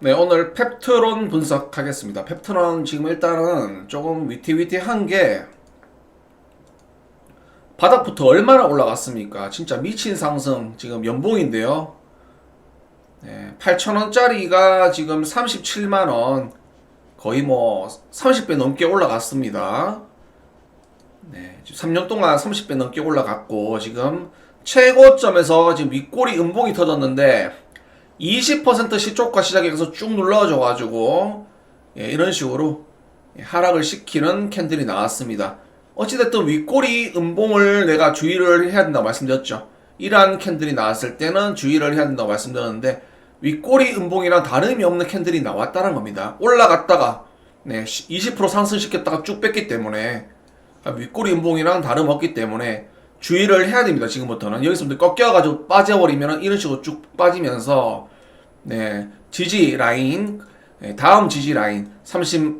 네, 오늘 펩트론 분석하겠습니다. 펩트론 지금 일단은 조금 위태위태한 게 바닥부터 얼마나 올라갔습니까? 진짜 미친 상승 지금 연봉인데요. 네, 8,000원짜리가 지금 37만원 거의 뭐 30배 넘게 올라갔습니다. 네, 지금 3년 동안 30배 넘게 올라갔고 지금 최고점에서 지금 윗골이 음봉이 터졌는데 20% 시초가 시작해서 쭉 눌러줘가지고 예, 이런 식으로 예, 하락을 시키는 캔들이 나왔습니다. 어찌됐든 윗꼬리 음봉을 내가 주의를 해야 된다고 말씀드렸죠. 이러한 캔들이 나왔을 때는 주의를 해야 된다고 말씀드렸는데 윗꼬리 음봉이랑 다름이 없는 캔들이 나왔다는 겁니다. 올라갔다가 네, 20% 상승시켰다가 쭉 뺐기 때문에 아, 윗꼬리 음봉이랑 다름없기 때문에 주의를 해야 됩니다. 지금부터는 여기서부터 꺾여가지고 빠져버리면 이런 식으로 쭉 빠지면서 네 지지 라인 네, 다음 지지 라인 30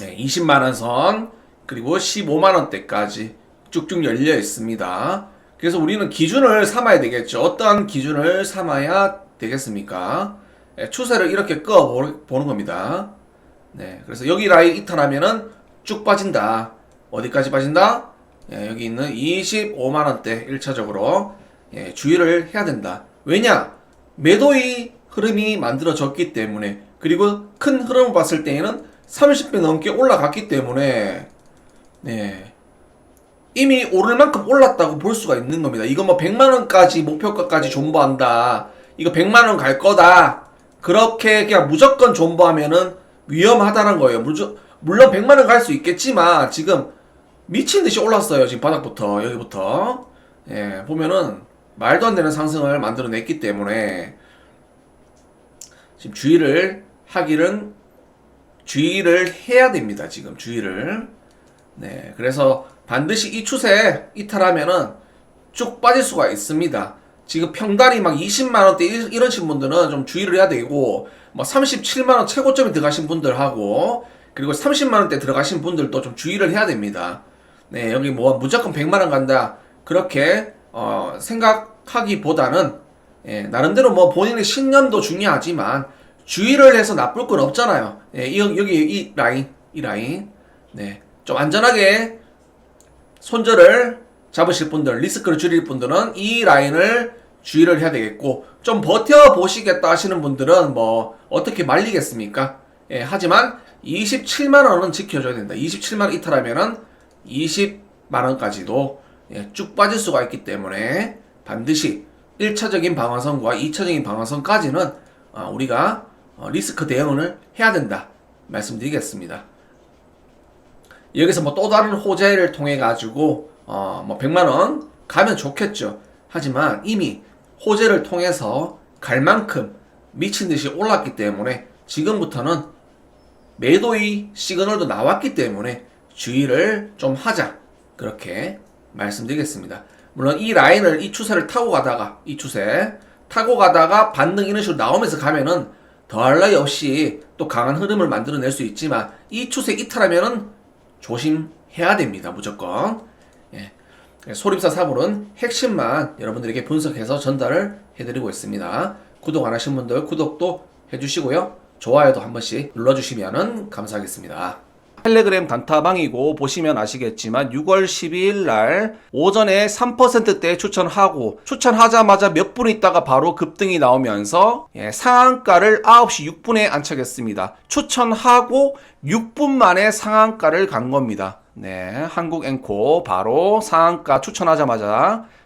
네, 20만 원선 그리고 15만 원대까지 쭉쭉 열려 있습니다. 그래서 우리는 기준을 삼아야 되겠죠. 어떠한 기준을 삼아야 되겠습니까? 네, 추세를 이렇게 꺼 보는 겁니다. 네, 그래서 여기 라인 이탈하면은 쭉 빠진다. 어디까지 빠진다? 예, 여기 있는 25만 원대 1차적으로 예, 주의를 해야 된다. 왜냐? 매도의 흐름이 만들어졌기 때문에 그리고 큰 흐름을 봤을 때에는 30배 넘게 올라갔기 때문에 네. 이미 오를 만큼 올랐다고 볼 수가 있는 겁니다. 이거 뭐 100만 원까지 목표가까지 존버한다. 이거 100만 원 갈 거다. 그렇게 그냥 무조건 존버하면은 위험하다는 거예요. 물론 100만 원 갈 수 있겠지만 지금 미친 듯이 올랐어요. 지금 바닥부터 여기부터 예, 보면은 말도 안 되는 상승을 만들어냈기 때문에 지금 주의를 하기는 주의를 해야 됩니다. 지금 주의를 네, 그래서 반드시 이 추세 이탈하면은 쭉 빠질 수가 있습니다. 지금 평단이 막 20만 원대 이- 이러신 분들은 좀 주의를 해야 되고 뭐 37만 원 최고점에 들어가신 분들하고 그리고 30만 원대 들어가신 분들도 좀 주의를 해야 됩니다. 네, 여기 뭐 무조건 100만 원 간다. 그렇게 어, 생각하기보다는 예, 나름대로 뭐 본인의 신념도 중요하지만 주의를 해서 나쁠 건 없잖아요. 예, 이, 여기 이 라인, 이 라인. 네. 좀 안전하게 손절을 잡으실 분들, 리스크를 줄일 분들은 이 라인을 주의를 해야 되겠고, 좀 버텨 보시겠다 하시는 분들은 뭐, 어떻게 말리겠습니까? 예, 하지만 27만원은 지켜줘야 된다. 27만원 이탈하면은 20만원까지도 예, 쭉 빠질 수가 있기 때문에 반드시 1차적인 방어선과 2차적인 방어선까지는 어, 우리가 어, 리스크 대응을 해야 된다. 말씀드리겠습니다. 여기서 뭐 또 다른 호재를 통해 가지고 어뭐 100만 원 가면 좋겠죠. 하지만 이미 호재를 통해서 갈 만큼 미친 듯이 올랐기 때문에 지금부터는 매도의 시그널도 나왔기 때문에 주의를 좀 하자. 그렇게 말씀드리겠습니다. 물론 이 라인을 이 추세를 타고 가다가 이 추세 타고 가다가 반등 이런 식으로 나오면서 가면은 더할 나위 없이 또 강한 흐름을 만들어낼 수 있지만 이 추세 이탈하면은 조심해야 됩니다. 무조건. 예. 소림사 사물은 핵심만 여러분들에게 분석해서 전달을 해드리고 있습니다. 구독 안 하신 분들 구독도 해주시고요. 좋아요도 한 번씩 눌러주시면 감사하겠습니다. 텔레그램 단타방이고 보시면 아시겠지만 6월 12일 날 오전에 3%대 추천하고 추천하자마자 몇 분 있다가 바로 급등이 나오면서 예, 상한가를 9시 6분에 안착했습니다. 추천하고 6분 만에 상한가를 간 겁니다. 네, 한국 앵코 바로 상한가 추천하자마자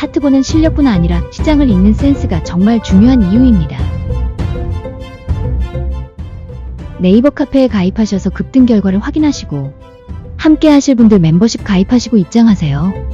차트 보는 실력뿐 아니라 시장을 읽는 센스가 정말 중요한 이유입니다. 네이버 카페에 가입하셔서 급등 결과를 확인하시고 함께 하실 분들 멤버십 가입하시고 입장하세요.